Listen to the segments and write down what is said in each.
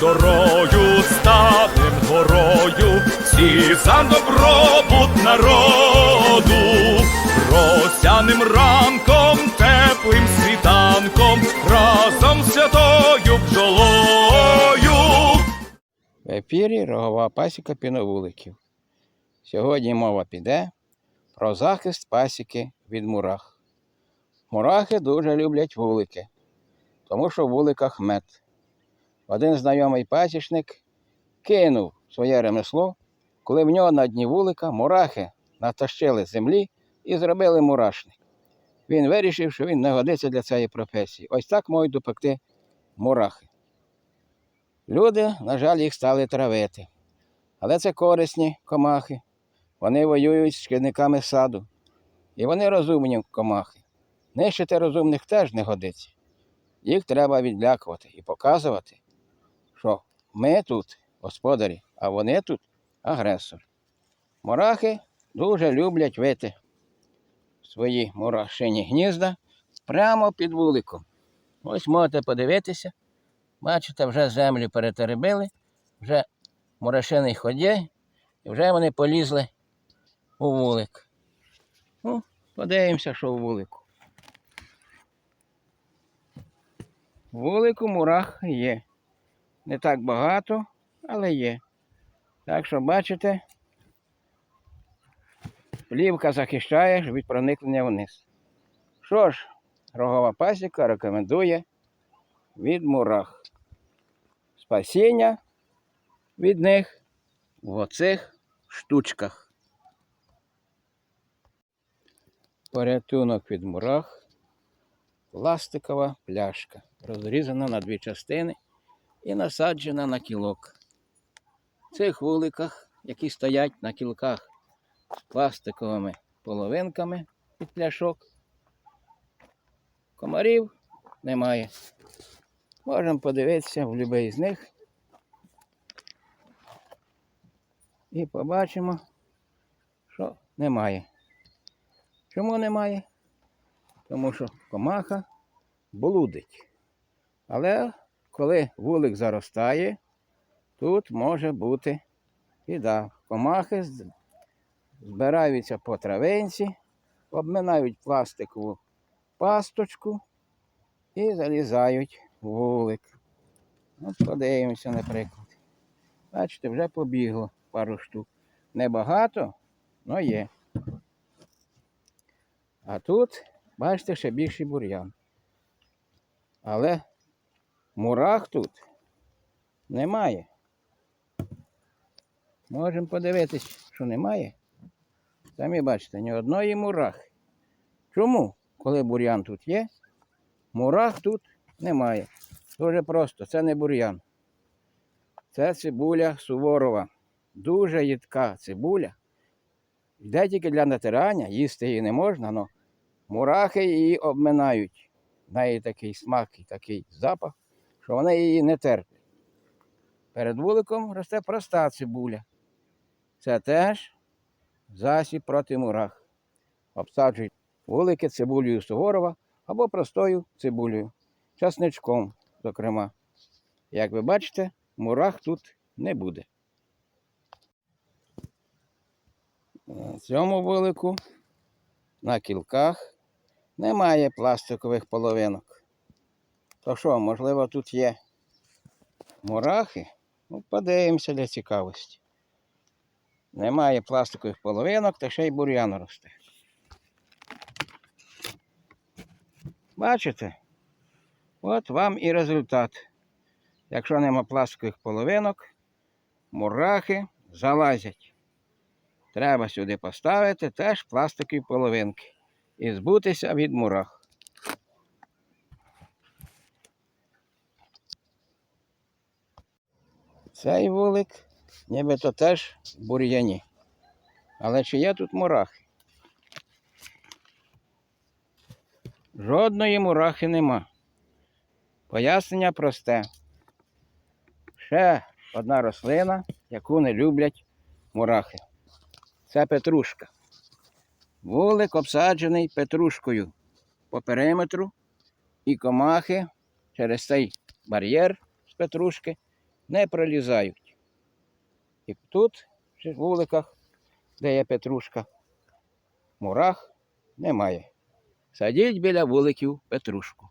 дорою ставим горою, всі за добробут народу, росяним ранком, теплим світанком, разом святою бджолою. В ефірі рогова пасіка піновуликів. Сьогодні мова піде про захист пасіки від мурах. Мурахи дуже люблять вулики, тому що в вуликах мед. Один знайомий пасічник кинув своє ремесло, коли в нього на дні вулика мурахи натащили землі і зробили мурашник. Він вирішив, що він не годиться для цієї професії. Ось так можуть допекти мурахи. Люди, на жаль, їх стали травити. Але це корисні комахи. Вони воюють з шкідниками саду. І вони розумні комахи. Нищити розумних теж не годиться. Їх треба відлякувати і показувати, що ми тут господарі, а вони тут агресор. Мурахи дуже люблять вити свої мурашині гнізда прямо під вуликом. Ось можете подивитися. Бачите, вже землю перетеребили, вже мурашиний ходє, і вже вони полізли у вулик. Ну, подивимося, що у вулику. В вулику мурах є. Не так багато, але є. Так що, бачите, плівка захищає від проникнення вниз. Що ж, рогова пасіка рекомендує від мурах спасіння від них в оцих штучках. Порятунок від мурах. Пластикова пляшка, розрізана на дві частини і насаджена на кілок. В цих вуликах, які стоять на кілках з пластиковими половинками під пляшок, комарів немає. Можемо подивитися в будь-який з них. І побачимо, що немає. Чому немає? Тому що комаха блудить. Але коли вулик заростає, тут може бути біда. Комахи збираються по травинці, обминають пластикову пасточку і залізають в вулик. От подивимося, наприклад. Бачите, вже побігло пару штук. Небагато, але є. А тут, бачите, ще більший бур'ян. Але мурах тут немає. Можемо подивитись, що немає. Самі бачите, ні одної мурахи. Чому? Коли бур'ян тут є, мурах тут немає. Дуже просто, це не бур'ян. Це цибуля суворова. Дуже їдка цибуля. Йде тільки для натирання, їсти її не можна, але мурахи її обминають. В неї такий смак і такий запах, що вони її не терплять. Перед вуликом росте проста цибуля. Це теж засіб проти мурах. Обсаджують вулики цибулею суворова або простою цибулею, часничком, зокрема. Як ви бачите, мурах тут не буде. На цьому вулику на кілках немає пластикових половинок. То що, можливо, тут є мурахи? Ну, подивимося для цікавості. Немає пластикових половинок, та ще й бур'ян росте. Бачите? От вам і результат. Якщо нема пластикових половинок, мурахи залазять. Треба сюди поставити теж пластикові половинки і збутися від мурах. Цей вулик нібито теж бур'яні. Але чи є тут мурахи? Жодної мурахи нема. Пояснення просте. Ще одна рослина, яку не люблять мурахи. Це петрушка. Вулик обсаджений петрушкою по периметру, і комахи через цей бар'єр з петрушки не пролізають. І тут, в вуликах, де є петрушка, мурах немає. Садіть біля вуликів петрушку.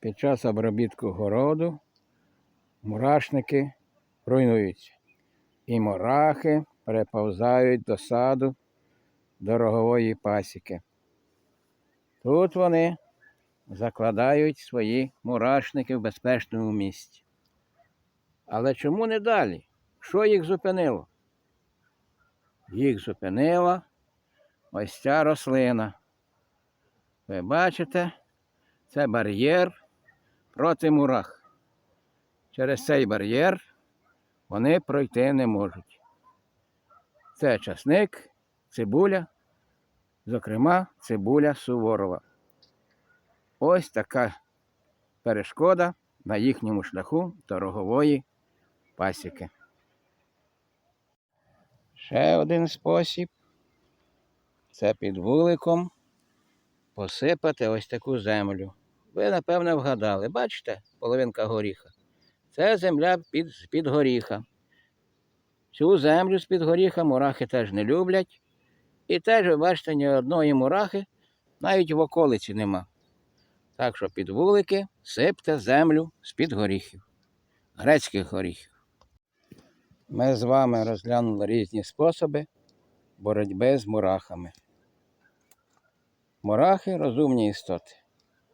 Під час обробітку городу мурашники руйнуються. І мурахи переповзають до саду дорогової пасіки. Тут вони закладають свої мурашники в безпечному місці. Але чому не далі? Що їх зупинило? Їх зупинила ось ця рослина. Ви бачите, це бар'єр проти мурах. Через цей бар'єр вони пройти не можуть. Це часник, цибуля, зокрема, цибуля суворова. Ось така перешкода на їхньому шляху до пасіки. Ще один спосіб це під вуликом посипати ось таку землю. Ви, напевно, вгадали. Бачите, половинка горіха. Це земля під, з-під горіха. Цю землю з-під горіха мурахи теж не люблять. І теж, ви бачите, ні одної мурахи навіть в околиці нема. Так що під вулики сипте землю з-під горіхів, грецьких горіхів. Ми з вами розглянули різні способи боротьби з мурахами. Мурахи розумні істоти.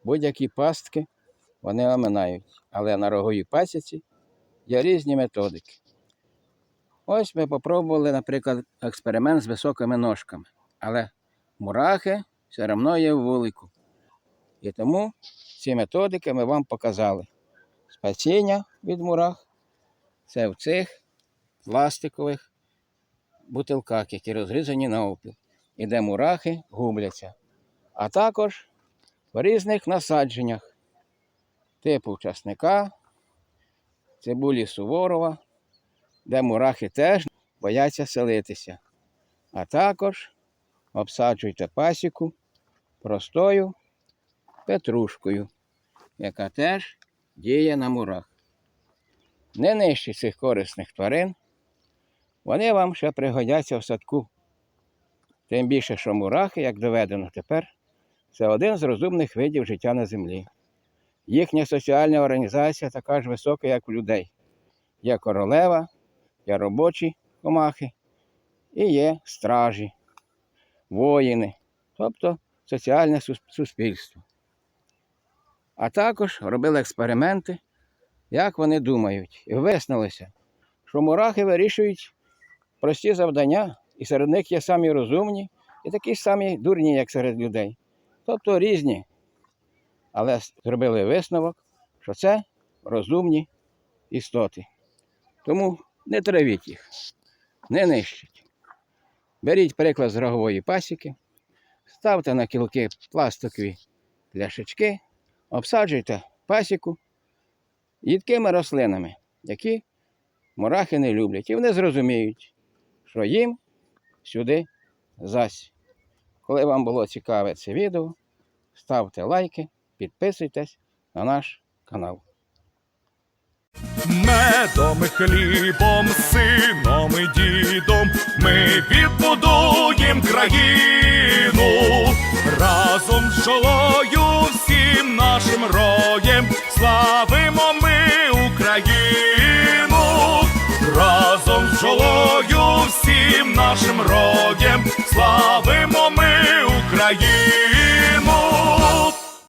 Будь-які пастки вони оминають, але на роговій пасіці є різні методики. Ось ми попробували, наприклад, експеримент з високими ножками, але мурахи все одно є в вулику. І тому ці методики ми вам показали. Спасіння від мурах це в цих пластикових бутилках, які розрізані на опіл, і де мурахи губляться. А також в різних насадженнях типу часника, цибулі суворова, де мурахи теж бояться селитися. А також обсаджуйте пасіку простою петрушкою, яка теж діє на мурах. Не нижче цих корисних тварин, вони вам ще пригодяться в садку. Тим більше, що мурахи, як доведено тепер, це один з розумних видів життя на землі. Їхня соціальна організація така ж висока, як у людей. Є королева, є робочі комахи і є стражі, воїни, тобто соціальне суспільство. А також робили експерименти, як вони думають, і виснулося, що мурахи вирішують прості завдання, і серед них є самі розумні і такі самі дурні, як серед людей. Тобто різні. Але зробили висновок, що це розумні істоти. Тому не травіть їх, не нищіть. Беріть приклад з рогової пасіки, ставте на кілки пластикові пляшечки, обсаджуйте пасіку їдкими рослинами, які мурахи не люблять. І вони зрозуміють, що їм сюди зась. Коли вам було цікаве це відео, ставте лайки, підписуйтесь на наш канал. Медом хлібом, сином і дідом ми відбудуєм країну разом з жолою всім нашим роєм славимо нашим роєм, славимо ми Україну.